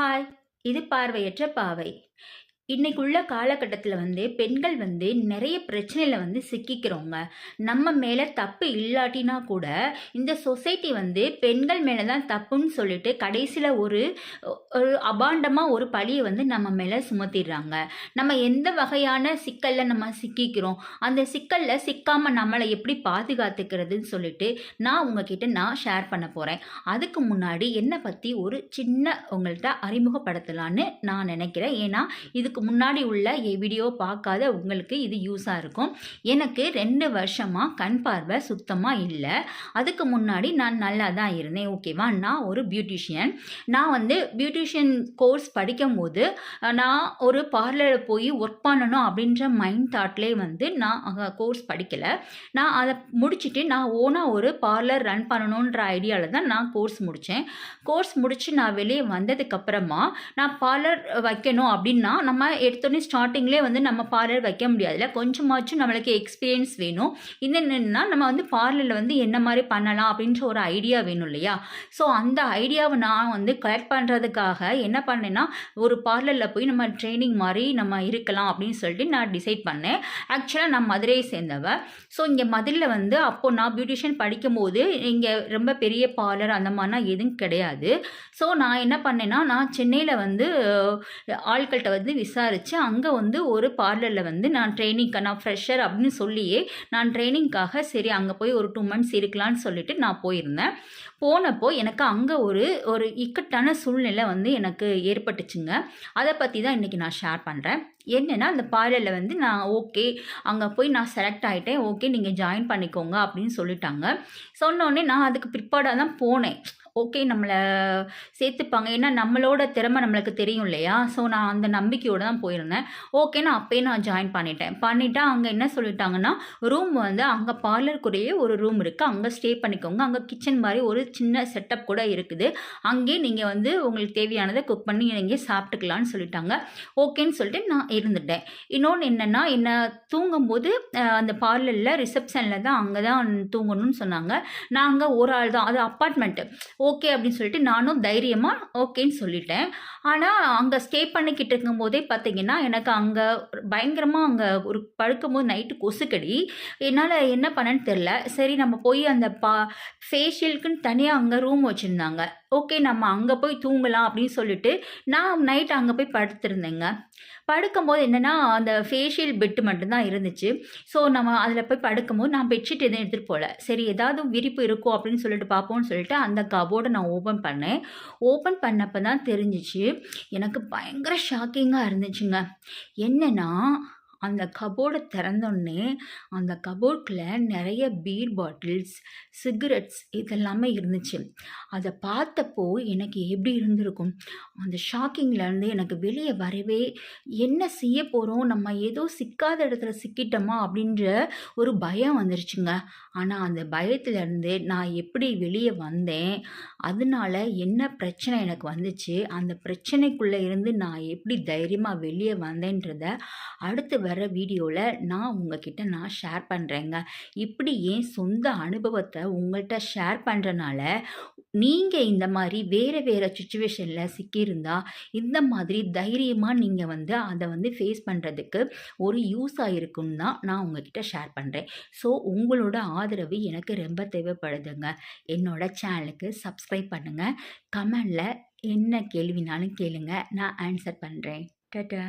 Hi இது பார்வையற்ற பாவை. இன்னைக்குள்ள காலகட்டத்தில் வந்து பெண்கள் வந்து நிறைய பிரச்சனையில் வந்து சிக்கிக்கிறோங்க. நம்ம மேலே தப்பு இல்லாட்டினா கூட இந்த சொசைட்டி வந்து பெண்கள் மேலே தான் தப்புன்னு சொல்லிட்டு கடைசியில் ஒரு ஒரு அபாண்டமாக ஒரு பழியை வந்து நம்ம மேலே சுமத்திடுறாங்க. நம்ம எந்த வகையான சிக்கலில் நம்ம சிக்கிக்கிறோம்? அந்த சிக்கலில் சிக்காமல் நம்மளை எப்படி பாதுகாத்துக்கிறதுன்னு சொல்லிட்டு நான் உங்ககிட்ட நான் ஷேர் பண்ண போகிறேன் அதுக்கு முன்னாடி என்னை பற்றி ஒரு சின்ன உங்கள்கிட்ட அறிமுகப்படுத்தலான்னு நான் நினைக்கிறேன். ஏன்னா இதுக்கு முன்னாடி உள்ள வீடியோ பார்க்காத உங்களுக்கு இது யூஸாக இருக்கும். எனக்கு ரெண்டு வருஷமாக கண் பார்வை சுத்தமாக இல்லை. அதுக்கு முன்னாடி நான் நல்லா தான் இருந்தேன் ஓகேவா நான் ஒரு பியூட்டிஷியன் நான் வந்து பியூட்டிஷியன் கோர்ஸ் படிக்கும்போது நான் ஒரு பார்லரில் போய் ஒர்க் பண்ணணும் அப்படின்ற மைண்ட் தாட்லேயே வந்து நான் கோர்ஸ் படிக்கலை. நான் அதை முடிச்சுட்டு நான் ஓனாக ஒரு பார்லர் ரன் பண்ணணுன்ற ஐடியாவில் தான் நான் கோர்ஸ் முடித்தேன் கோர்ஸ் முடித்து நான் வெளியே வந்ததுக்கப்புறமா நான் பார்லர் வைக்கணும் அப்படின்னா நம்ம எடுத்தோடனே ஸ்டார்டிங்லேயே வந்து நம்ம பார்லர் வைக்க முடியாதுல்ல? கொஞ்சமாச்சும் நம்மளுக்கு எக்ஸ்பீரியன்ஸ் வேணும். என்னென்னா நம்ம வந்து பார்லரில் வந்து என்ன மாதிரி பண்ணலாம் அப்படின்ற ஒரு ஐடியா வேணும் இல்லையா? ஸோ அந்த ஐடியாவை நான் வந்து கலெக்ட் பண்ணுறதுக்காக என்ன பண்ணேன்னா ஒரு பார்லரில் போய் நம்ம ட்ரைனிங் மாதிரி நம்ம இருக்கலாம் அப்படின்னு சொல்லிட்டு நான் டிசைட் பண்ணேன். ஆக்சுவலாக நான் மதுரையை சேர்ந்தவ. ஸோ இங்கே மதுரையில் வந்து அப்போது நான் பியூட்டிஷியன் படிக்கும்போது இங்கே ரொம்ப பெரிய பார்லர் அந்த மாதிரிலாம் எதுவும் கிடையாது. ஸோ நான் என்ன பண்ணேன்னா நான் சென்னையில் வந்து ஆட்கள்கிட்ட வந்து விசா விசாரித்து அங்கே வந்து ஒரு பார்லரில் வந்து நான் ட்ரைனிங்க்கு நான் ஃப்ரெஷர் அப்படின்னு சொல்லியே நான் ட்ரைனிங்க்காக சரி அங்கே போய் ஒரு டூ மந்த்ஸ் இருக்கலான்னு சொல்லிட்டு நான் போயிருந்தேன். போனப்போ எனக்கு அங்கே ஒரு ஒரு இக்கட்டான சூழ்நிலை வந்து எனக்கு ஏற்பட்டுச்சுங்க. அதை பற்றி தான் இன்றைக்கி நான் ஷேர் பண்ணுறேன் என்னென்னா அந்த பார்லரில் வந்து நான் ஓகே அங்கே போய் நான் செலக்ட் ஆகிட்டேன் ஓகே நீங்கள் ஜாயின் பண்ணிக்கோங்க அப்படின்னு சொல்லிட்டாங்க. சொன்னோடனே நான் அதுக்கு பிற்பாடாக தான் போனேன். ஓகே நம்மளை சேர்த்துப்பாங்க. ஏன்னா நம்மளோட திறமை நம்மளுக்கு தெரியும் இல்லையா? ஸோ நான் அந்த நம்பிக்கையோடு தான் போயிருந்தேன். ஓகே நான் அப்போயே நான் ஜாயின் பண்ணிட்டேன். பண்ணிவிட்டு அங்கே என்ன சொல்லிட்டாங்கன்னா ரூம் வந்து அங்கே பார்லருக்குள்ளேயே ஒரு ரூம் இருக்குது அங்கே ஸ்டே பண்ணிக்கோங்க. அங்கே கிச்சன் மாதிரி ஒரு சின்ன செட்டப் கூட இருக்குது. அங்கேயே நீங்கள் வந்து உங்களுக்கு தேவையானதை குக் பண்ணி நீங்கள் சாப்பிட்டுக்கலான்னு சொல்லிட்டாங்க. ஓகேன்னு சொல்லிட்டு நான் இருந்துட்டேன். இன்னொன்று என்னென்னா என்னை தூங்கும்போது அந்த பார்லரில் ரிசப்ஷனில் தான் அங்கே தான் தூங்கணும்னு சொன்னாங்க. நாங்கள் ஒரு ஆள் தான். அது அப்பார்ட்மெண்ட்டு ஓகே அப்படின்னு சொல்லிட்டு நானும் தைரியமாக ஓகேன்னு சொல்லிட்டேன். ஆனால் அங்கே ஸ்டே பண்ணிக்கிட்டு இருக்கும்போதே பார்த்தீங்கன்னா எனக்கு அங்கே பயங்கரமாக அங்கே ஒரு படுக்கும்போது நைட்டு கொசுக்கடி. என்னால் என்ன பண்ணேன்னு தெரில சரி நம்ம போய் அந்த பா ஃபேஷியலுக்குன்னு தனியாக அங்கே ரூம் வச்சுருந்தாங்க. ஓகே நம்ம அங்கே போய் தூங்கலாம் அப்படின்னு சொல்லிட்டு நான் நைட் அங்கே போய் படுத்துருந்தேங்க. படுக்கும்போது என்னென்னா அந்த ஃபேஷியல் பெட்டு மட்டும்தான் இருந்துச்சு. ஸோ நம்ம அதில் போய் படுக்கும்போது நான் பெட்ஷீட் எதுவும் எடுத்துகிட்டு போகல சரி ஏதாவது விரிப்பு இருக்கும் அப்படின்னு சொல்லிட்டு பார்ப்போம்னு சொல்லிட்டு அந்த கபோர்டை நான் ஓப்பன் பண்ணேன். ஓப்பன் பண்ணப்போ தான் தெரிஞ்சிச்சு. எனக்கு பயங்கர ஷாக்கிங்காக இருந்துச்சுங்க. என்னென்னா அந்த கபோர்டை திறந்தோடனே அந்த கபோர்டில் நிறைய பீர் பாட்டில்ஸ் சிகரெட்ஸ் இதெல்லாமே இருந்துச்சு. அதை பார்த்தப்போ எனக்கு எப்படி இருந்திருக்கும்? அந்த ஷாக்கிங்லேருந்து எனக்கு வெளியே வரவே என்ன செய்ய போகிறோம் நம்ம ஏதோ சிக்காத இடத்துல சிக்கிட்டோமா? அப்படின்ற ஒரு பயம் வந்துருச்சுங்க. ஆனால் அந்த பயத்துலேருந்து நான் எப்படி வெளியே வந்தேன்? அதனால என்ன பிரச்சனை எனக்கு வந்துச்சு? அந்த பிரச்சனைக்குள்ளே இருந்து நான் எப்படி தைரியமாக வெளியே வந்தேன்றத அடுத்து வர வீடியோவில் நான் உங்ககிட்ட நான் ஷேர் பண்ணுறேங்க இப்படி என் சொந்த அனுபவத்தை உங்கள்கிட்ட ஷேர் பண்ணுறனால நீங்கள் இந்த மாதிரி வேறு வேறு சுச்சுவேஷனில் சிக்கியிருந்தா இந்த மாதிரி தைரியமாக நீங்கள் வந்து அதை வந்து ஃபேஸ் பண்ணுறதுக்கு ஒரு யூஸாக இருக்குன்னு தான் நான் உங்ககிட்ட ஷேர் பண்ணுறேன் ஸோ உங்களோட ஆதரவு எனக்கு ரொம்ப தேவைப்படுதுங்க. என்னோட சேனலுக்கு சப்ஸ்கிரைப் பண்ணுங்கள் கமெண்டில் என்ன கேள்வினாலும் கேளுங்க. நான் ஆன்சர் பண்ணுறேன் டட்டா.